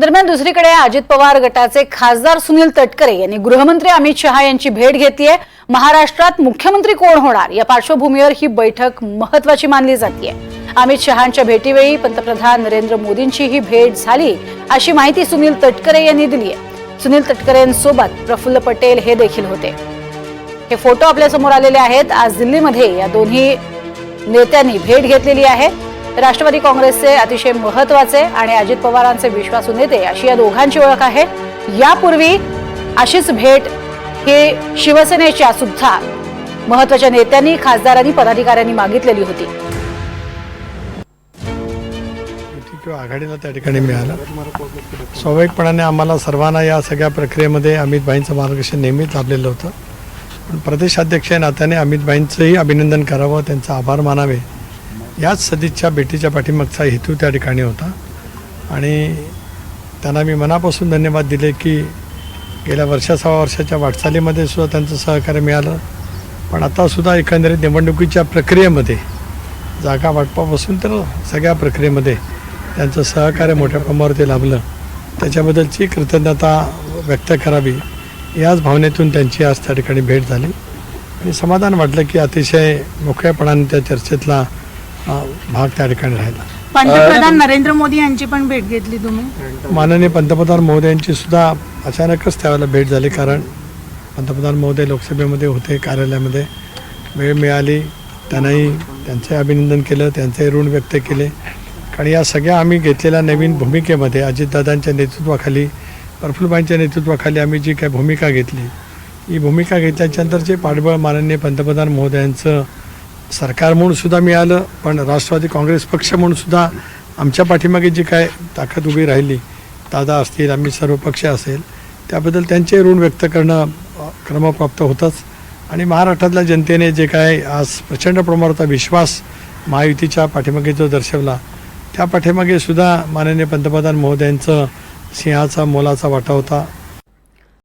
दरम्यान दुसरीकडे अजित पवार गटाचे खासदार सुनील तटकरे यांनी गृहमंत्री अमित शहा यांची भेट घेतली आहे महाराष्ट्रात मुख्यमंत्री कोण होणार? या पार्श्वभूमीवर ही बैठक महत्वाची मानली जाते अमित शहांच्या भेटीवेळी पंतप्रधान नरेंद्र मोदींची ही भेट झाली अशी माहिती सुनील तटकरे यांनी दिली आहे सुनील तटकरेंसोबत प्रफुल्ल पटेल हे देखील होते. हे फोटो आपल्यासमोर आलेले आहेत. आज दिल्लीमध्ये या दोन्ही नेत्यांनी भेट घेतलेली आहे. राष्ट्रवादी काँग्रेसचे अतिशय महत्त्वाचे आणि अजित पवारांचे विश्वासू नेते अशी या दोघांची ओळख आहे. यापूर्वी अशीच भेट हे शिवसेनेच्या सुद्धा महत्त्वाच्या नेत्यांनी खासदारांनी पदाधिकाऱ्यांनी मागितलेली होती. किंवा आघाडीला त्या ठिकाणी मिळालं. स्वाभाविकपणाने आम्हाला सर्वांना या सगळ्या प्रक्रियेमध्ये अमितभाईंचं मार्गदर्शन नेहमीच लाभलेलं होतं. पण प्रदेशाध्यक्ष या नात्याने अमितभाईंचंही अभिनंदन करावं त्यांचा आभार मानावे याच सदिच्छा भेटीच्या पाठीमागचा हेतू त्या ठिकाणी होता. आणि त्यांना मी मनापासून धन्यवाद दिले की गेल्या वर्षा सहा वर्षाच्या वाटचालीमध्ये सुद्धा त्यांचं सहकार्य मिळालं. पण आतासुद्धा एकंदरीत निवडणुकीच्या प्रक्रियेमध्ये जागा वाटपापासून तर सगळ्या प्रक्रियेमध्ये त्यांचं सहकार्य मोठ्या प्रमाणावरती लाभलं. त्याच्याबद्दलची कृतज्ञता व्यक्त करावी याच भावनेतून त्यांची आज त्या ठिकाणी भेट झाली. आणि समाधान वाटलं की अतिशय मोकळ्यापणाने त्या चर्चेतला भाग त्या ठिकाणी राहिला. पंतप्रधान नरेंद्र मोदी यांची पण भेट घेतली तुम्ही? माननीय पंतप्रधान महोदयांची सुद्धा अचानकच त्यावेळेला भेट झाली कारण पंतप्रधान महोदय लोकसभेमध्ये होते कार्यालयामध्ये. वेळ मिळाली त्यांनाही त्यांचे अभिनंदन केलं त्यांचे ऋण व्यक्त केले. कारण या सगळ्या आम्ही घेतलेल्या नवीन भूमिकेमध्ये अजितदादांच्या नेतृत्वाखाली प्रफुल्लबाईंच्या नेतृत्वाखाली आम्ही जी काही भूमिका घेतली ही भूमिका घेतल्याच्यानंतर जे पाठबळ माननीय पंतप्रधान महोदयांचं सरकार म्हणून सुद्धा मिळालं पण राष्ट्रवादी काँग्रेस पक्ष म्हणून सुद्धा आमच्या पाठीमागे जी काय ताकद उभी राहिली दादा असतील आम्ही सर्व पक्ष असेल त्याबद्दल त्यांचे ऋण व्यक्त करणं क्रमप्राप्त होतंच. आणि महाराष्ट्रातल्या जनतेने जे काय आज प्रचंड प्रमाणात विश्वास महायुतीच्या पाठीमागे जो दर्शवला त्या पाठीमागे सुद्धा माननीय पंतप्रधान महोदयांचं सिंहाचा मोलाचा वाटा होता.